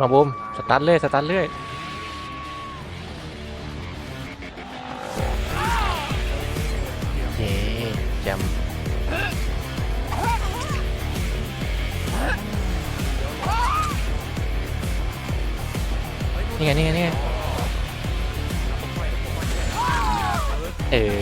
มาบูมสตาร์ทเลยสตาร์ทเลยเย้แจมนี่ไงนี่ไงนี่ไงเออ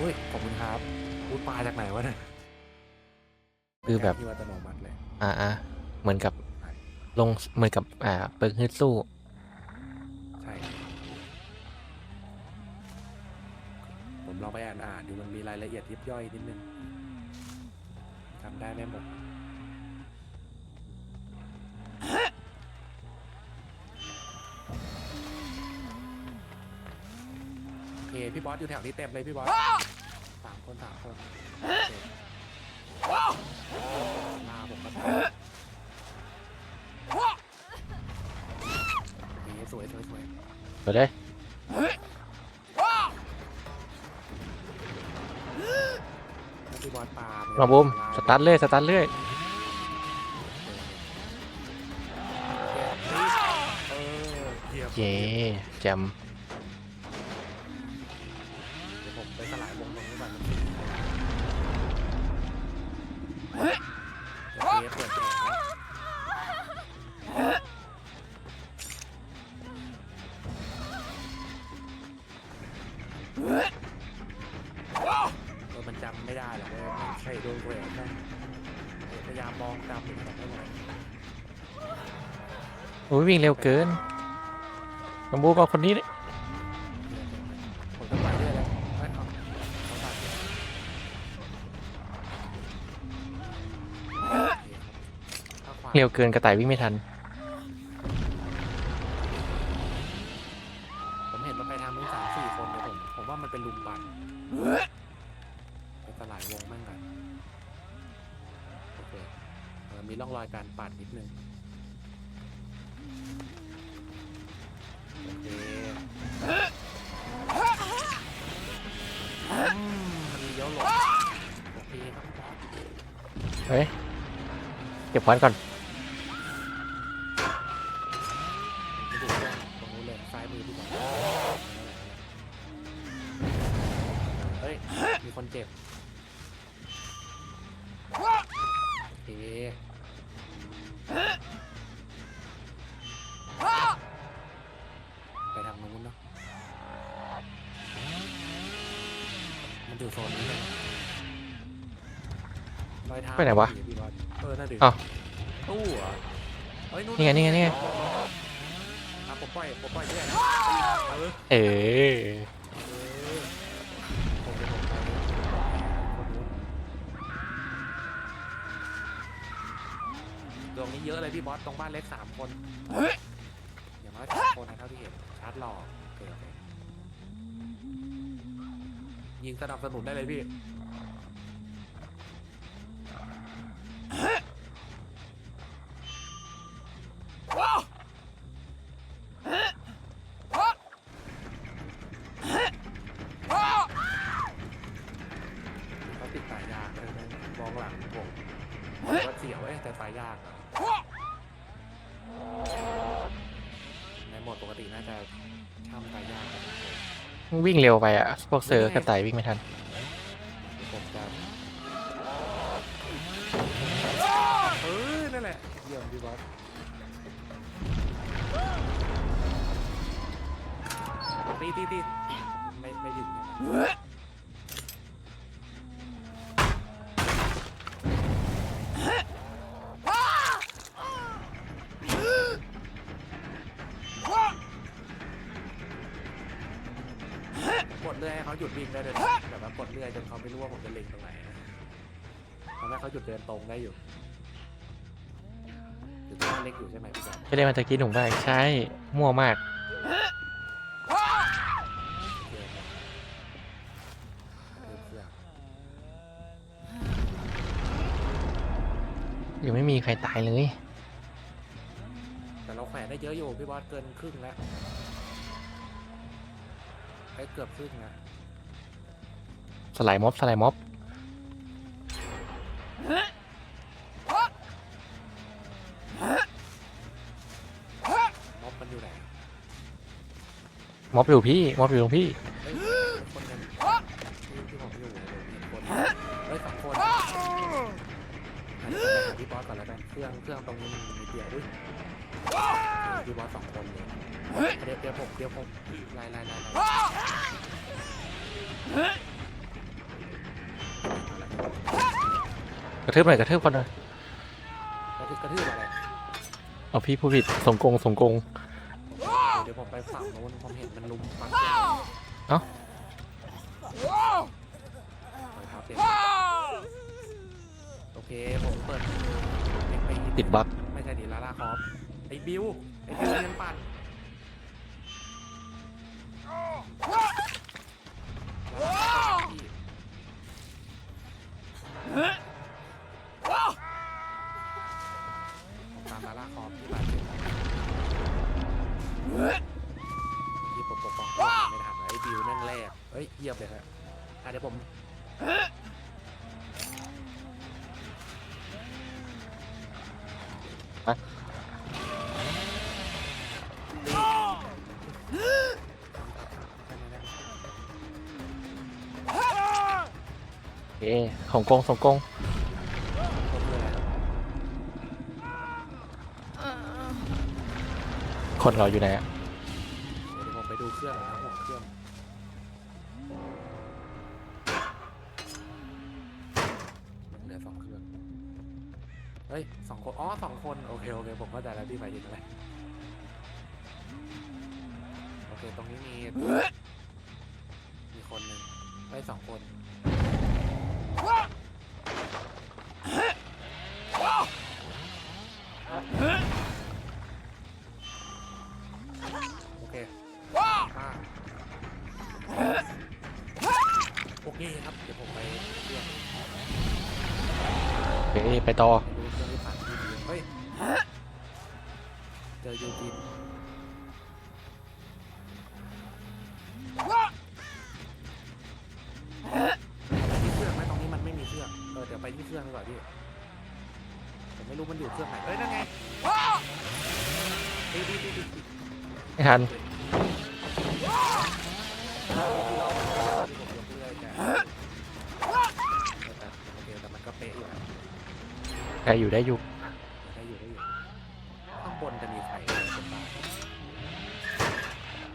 อุ้ยขอบคุณครับพูดปลาจากไหนวะเนี่ยคือแบบที่อัตโนมัติเลยอ่าอ่าเหมือนกับลงเหมือนกับอ่าเปิงฮึดสู้ใช่ผมลองไปอ่านอ่านดูมันมีรายละเอียดยิบย่อยนิดนึงจำได้ไม่หมด พี่บอสอยู่แถวนี้เต็มเลยพี่บอสสามคนสามคนโอเคมาผมก็ตามโอเคสวยสวยสวยไปเลยแล้วพี่บอสปามาบูมสตาร์ทเลยสตาร์ทเลยเออเยี่ยมเย้แจม โอ้ยวิ่งเร็วเกินมาบูมเอาคนนี้ดิผมจะไปเรื่อยเลยไม่เอาเขาตัดเดี๋ยวถ้าขวาเร็วเกินกระต่ายวิ่งไม่ทัน ผมเห็นมันไปทางนู้นสามสี่คนเลยผม ผมว่ามันเป็นลุมปันไปสลายวงแม่งกันโอเคเออมีร่องรอยการปั่นนิดนึง โอเคมีเลี้ยวหลบโอเคครับเฮ้ยเก็บควันก่อนไปดูตรงนู้นเลยซ้ายมือพี่บอลเฮ้ย มีคนเจ็บโอเค ไปทางนู้นเนาะ มันอยู่โซนนี้เลยรอยเท้าไปไหนวะพี่บอลเออน่าดื่มอ้าวตู้เหรอเฮ้ยนู่นนี่ไงนี่ไงนี่ไง อะผมปล่อยผมปล่อยด้วยนะเออเออเออผมจะผมไปคนนู้นตรงนี้เยอะเลยพี่บอสตรงบ้านเล็กสามคนอย่าง น้อยสองคนนะเท่าที่เห็นชาร์จหลอโอเคโอเคยิงสนับสนุนได้เลยพี่ ช่ำสายยางกันวิ่งเร็วไปอะ พวกเซอร์กระต่ายวิ่งไม่ทันผมจะเออนั่นแหละเยี่ยมพี่บอสตีตีตีไม่ไม่ถึงใช่ เลื่อยให้เขาหยุดวิ่งได้เลยนะแบบว่ากดเลื่อยจนเขาไม่รู้ว่าผมจะเล็งตรงไหนนะทำให้เขาหยุดเดินตรงได้อยู่หรือตัวเล็กอยู่ใช่ไหมพี่บอสไม่ได้มาตะกี้หนุ่มได้ใช่มั่วมากยังไม่มีใครตายเลย แต่เราแขวนได้เยอะอยู่พี่บอสเกินครึ่งแล้วไอ้ยเกือบครึ่งนะ สไลด์ม็อบสไลด์ม็อบม็อบมันอยู่ไหนม็อบอยู่พี่ม็อบอยู่ตรงพี่เฮ้ยคนหนึงที่ที่ผมอยู่มีคนเฮ้ยสองคนอะเดี๋ยวผมไปหาพี่บอสก่อนแล้วกันเครื่องเครื่องตรงนี้มันมีเดียวอุ้ยพี่บอสสองคนเลยเดี๋ยวเดี๋ยวผมเดี๋ยวผมไล่ไล่ไล่ไล่ กระทืบหน่อยกระทืบคนหน่อยกระทืบกระทืบอะไรเอาพี่ผู้ผิดสงกงสงกงเดี๋ยวผมไปฝั่งโน้นผมเห็นมันลุมฟันเอ้าไปครับเดี๋ยวโอเคผมเปิดเพลงไปติดบั๊กไม่ใช่ดิลาล่าคอฟไอ้บิวไอ้บิวเรียนปั่นลา ฮ้ยเยียบเลยครับอะเดี๋ยวผมเอ๊สงกงสงกงผมเลยคนเราอยู่ไหนอะเดี๋ยวผมไปดูเครื่องนะผมเครื่องเหลือสองเครื่อง เฮ้ยส องคน อ๋อสองคน โอเค โอเค ผมเข้าใจแล้วที่หมายถึงอะไรโอเค ตรงนี้มี มีคนหนึ่งเฮ้ยสองคนโอเคป้าโอเคครับ เดี๋ยวผมไปเรื่องเอ๊ไปต่อ ยูจินที่เครื่องไหมตรงนี้มันไม่มีเครื่อง เออเดี๋ยวไปที่เครื่องดีกว่าพี่ผมไม่รู้มันอยู่เครื่องไหนเอ้ยนั่นไงดีดีดีดีไม่ทันโอเคแต่มันก็เป๊ะอยู่นะ ได้อยู่ได้อยู่ ได้อยู่ได้อยู่ข้างบนจะมีไข่เป็นตา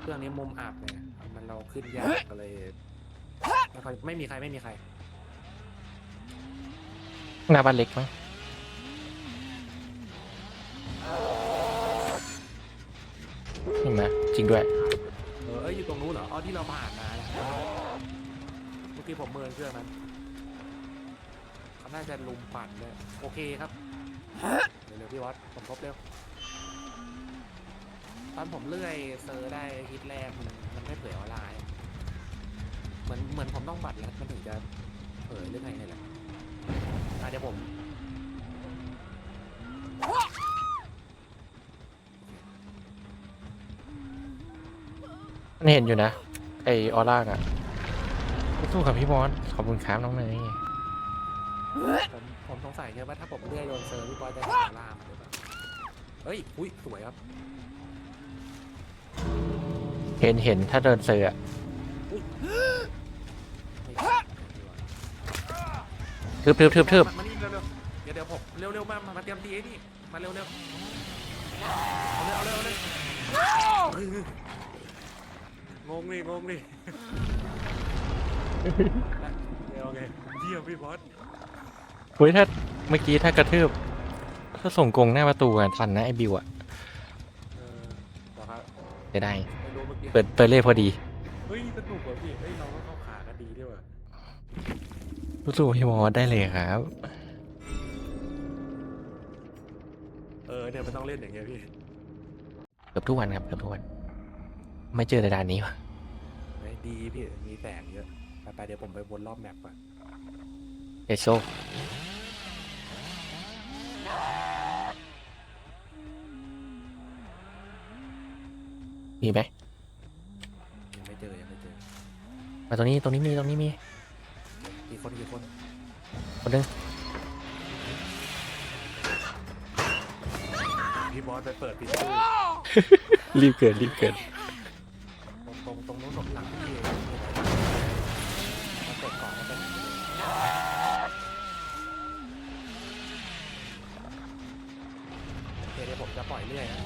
เครื่องนี้มุมอับเนี่ยมันเราขึ้นยากก็เลย ไม่ค่อยไม่มีใครไม่มีใคร หน้าบ้านเล็กมั้งเห็นไหมจริงด้วย เออเอ้ยอยู่ตรงนู้นเหรอ อ๋อที่เราผ่านมาเนี่ยเมื่อกี้ผมเมินเครื่องนั้นเขาน่าจะลุมปั่นเลยโอเคครับ เร็วๆพี่วัดผมพบเร็ว ตอนผมเลื่อยเซอร์ได้ฮิตแรกมันมันไม่เผยออนไลน์ เหมือนเหมือนผมต้องบัตรแล้วมันถึงจะเผยเรื่องไงนี่แหละอะเดี๋ยวผมมันเห็นอยู่นะ ไอออร่าอะสู้กับพี่บอสขอบคุณครับน้องเนยผมผมสงสัยแค่ว่าถ้าผมเลื่อยโดนเซอร์พี่บอยจะเห็นล่ามหรือเปล่าเฮ้ยอุ้ยสวยครับเห็นเห็นถ้าเดินเซอร์อะไม่ใช่ดีกว่า ทึบทึบทึบทึบมามานี่เร็วๆเดี๋ยวเดี๋ยวผมเร็วๆมามามาเตรียมตีไอ้นี่มาเร็วๆเอาเลยเอาเลยเอาเลยงงดิงงดิเดี๋ยวโอเคเยี่ยมพี่บอสเฮ้ยถ้าเมื่อกี้ถ้ากระทืบถ้าส่งกงหน้าประตูอะทันนะไอบิวอะเออต่อครับจะได้ ไม่รู้เมื่อกี้เปิดเปิดเล่พอดี เฮ้ยสนุกว่ะพี่เฮ้ยเราก็เข้าขากันดีด้วยว่ะ สู้กับพี่บอสได้เลยครับ เออเนี่ยมันต้องเล่นอย่างเงี้ยพี่เกือบทุกวันครับเกือบทุกวัน ไม่เจอในด่านนี้วะเฮ้ยดีพี่มีแสงเยอะไปไปเดี๋ยวผมไปวนรอบแมปก่อนเอโซมีไหมยังไม่เจอยังไม่เจอ มาตรงนี้ตรงนี้มีตรงนี้มี กี่คนกี่คนคนหนึงพี่บอสไปเปิดปิดตู้รีบเกินรีบเกินตรงตรงตรงนู้นตรงหลังพี่มาเปิดกล่องมาเป็นโอเคเดี๋ยวผมจะปล่อยเรื่อยนะ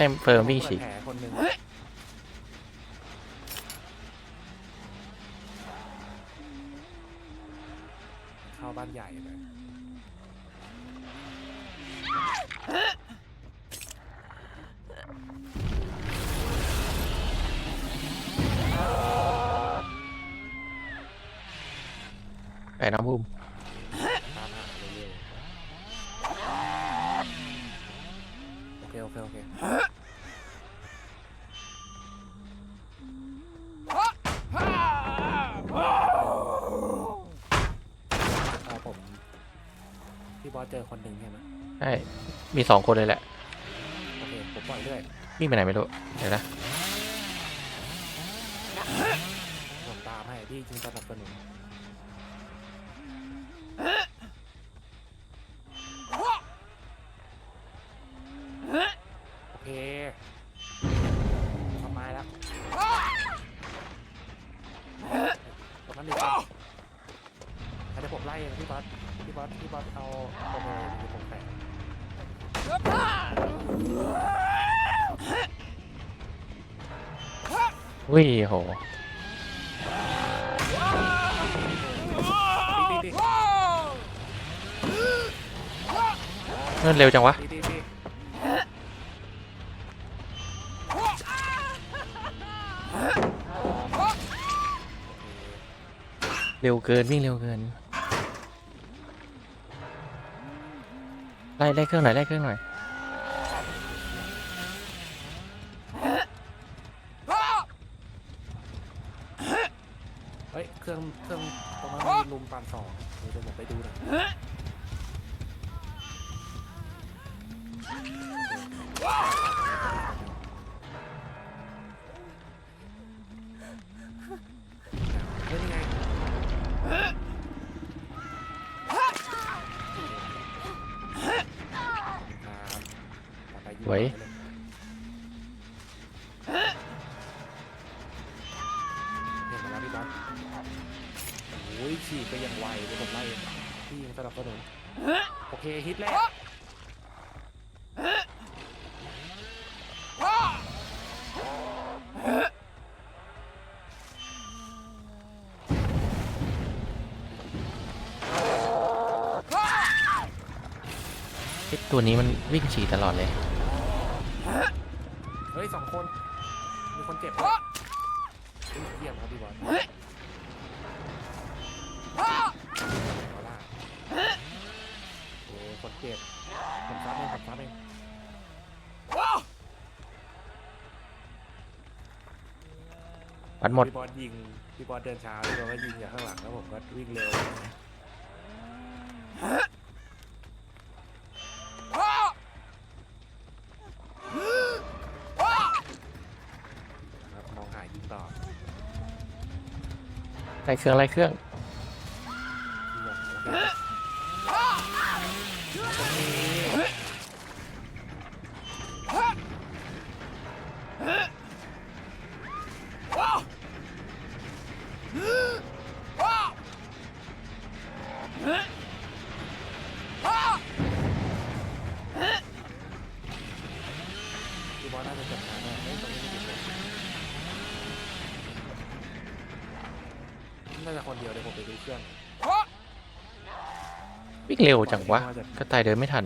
แม่งเฟิร์มวิ่งฉีก แผลคนหนึ่งเข้าบ้านใหญ่เลยไปน้ำพุ่ม ตามหาเรื่อยๆโอเค โอเค โอเคเอาผม พี่บอสเจอคนหนึ่งใช่ไหม ใช่ มีสองคนเลยแหละ โอเค ผมปล่อยเรื่อยวิ่งไปไหนไม่รู้ เดี๋ยวนะ ผมตามให้พี่จริงสนับสนุน วิ่โหเงินเร็วจังวะ เร็วเกิน วิ่งเร็วเกิน ไล่ไล่เครื่องหน่อยไล่เครื่องหน่อย เฮ้ยนี่ไงครับต่อไปยิงไว้เลยเห็นมาแล้วพี่บอสโอ้ยฉีกไปอย่างไวเดี๋ยวผมไล่เองพี่ยิงสลับสนุนโอเคฮิตแรก ตัวนี้มันวิ่งฉี่ตลอดเลย เฮ้ยสองคน มีคนเจ็บด้วยอุ๊ยเยี่ยมครับพี่บอลเอาล่ะโอ้คนเจ็บผมซับเองผมซับเองวัดหมด พี่บอลยิงพี่บอลเดินช้าพี่บอลก็ยิงจากข้างหลังแล้วผมก็วิ่งเร็ว ครับมองหายิงต่อไล่เครื่องไล่เครื่อง ดี๋ยวผมไปดูเครื่องวิ่งเร็วจังวะกระต่ายเดินไม่ทัน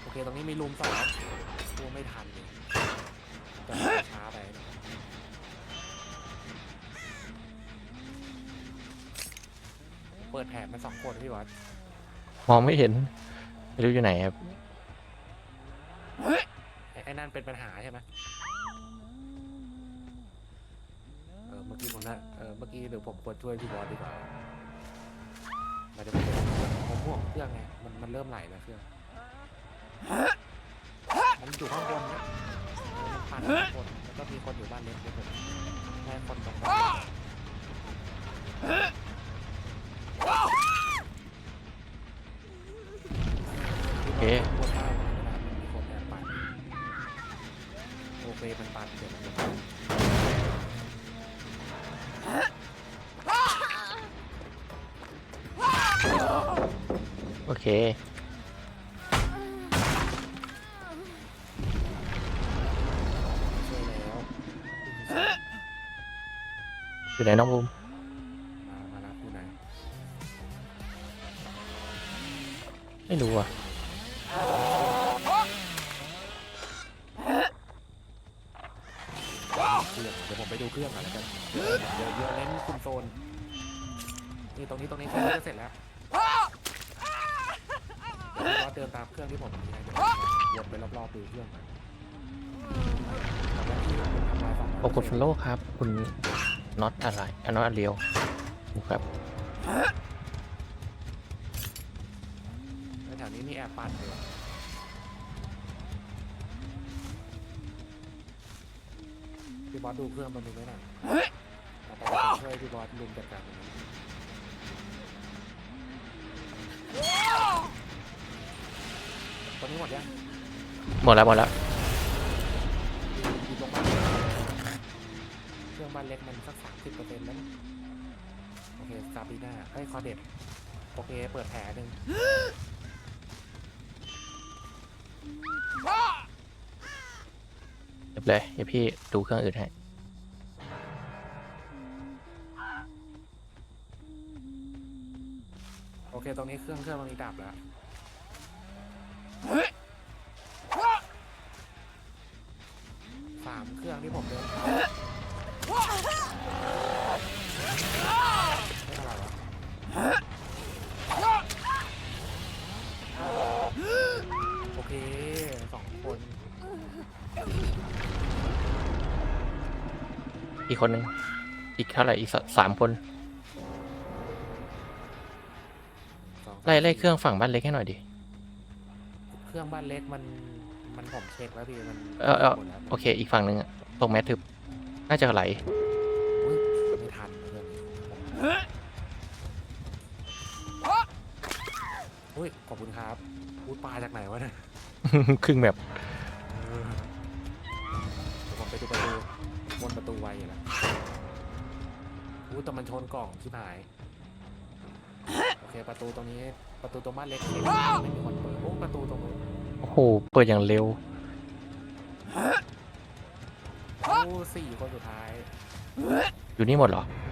โอเคตรงนี้มีรูมสองกูไม่ทันเลยแต่ช้าไปปิดแผนมันสองคนพี่บอสมองไม่เห็นไม่รู้อยู่ไหนครับไอ้ไอ้นั่นเป็นปัญหาใช่ไหมเออเมื่อ กี้ผมนะเออเมื่อกี้เดี๋ยวผมควรช่วยพี่บอสดีกว่ามันจะเป็นผมห่วงเครื่องไงมันมันเริ่มไหลแล้วเครื่องมันอยู่ข้างบนนะมันพันข้างบนแล้วก็มีคนอยู่บ้านเล็กด้วยผมแค่คนตรงบ้านเล็กโอเคควรได้เวลามันมีคนแอบปั่นโอเคมันปั่นเดี๋ยวมันจะปั่น โอเค อยู่ไหนน้องบูมมามารับคุณนายไม่รู้อะ โซน นี่ตรงนี้ตรงนี้เครื่องจะเสร็จแล้วเดี๋ยวก็เดินตามเครื่องที่ผมมีนะเดี๋ยววนไปรอบๆดูเครื่องก่อนทำหน้าที่ทำลายฝั่งขอบคุณฟอลโล่ครับ คุณน็อตอะไรอะน็อตเรียวครับแถวนี้มีแอบปั่นอยู่พี่บอสดูเครื่องมันดูไหมน่ะต่อไปผม ช่วยพี่บอสลุมจัดการตรงนี้ตอนนี้หมดยังหมดแล้วหมดแล้วอยู่ตรงบ้านเล็กเครื่องบ้านเล็กมันสักสามสิบเปอร์เซ็นต์แล้วมั้งโอเคซาบีน่าเฮ้ยคอเด็ดโอเค เปิดแผลหนึ่งเรียบเลยเดี๋ยวพี่ดูเครื่องอื่นให้ คตรงนี้เครื่องเครื่องตรงนี้ดับแล้วสามเครื่องที่ผมเดินไม่เท่าไรวะโอเคสองคนอีกคนหนึ่งอีกเท่าไหร่อีกสสามคน สอง ไล่ไล่เครื่องฝั่งบ้านเล็กให้หน่อยดิ เครื่องบ้านเล็กมันมันผมเช็คแล้วพี่มันเออเออ หมดแล้วโอเค อีกฝั่งหนึ่งอะตรงแมททึบน่าจะไหล อุ๊ยไม่ทันเพื่อนอุ้ยขอบคุณครับพูดปลาจากไหนวะเนี่ยครึ่งแบบเดี๋ยวผมไปดูประตูวนประตูไวอยู่แล้วอู้แต่มันชนกล่องชิบหายโอเคประตูตรงนี้ประตูตรงบ้านเล็กเล็กไม่มีคนเปิดโอ้ประตูตรงนู้นโอ้โห เปิดอย่างเร็ว โอ้สี่คนสุดท้ายอยู่นี่หมดเหรอใ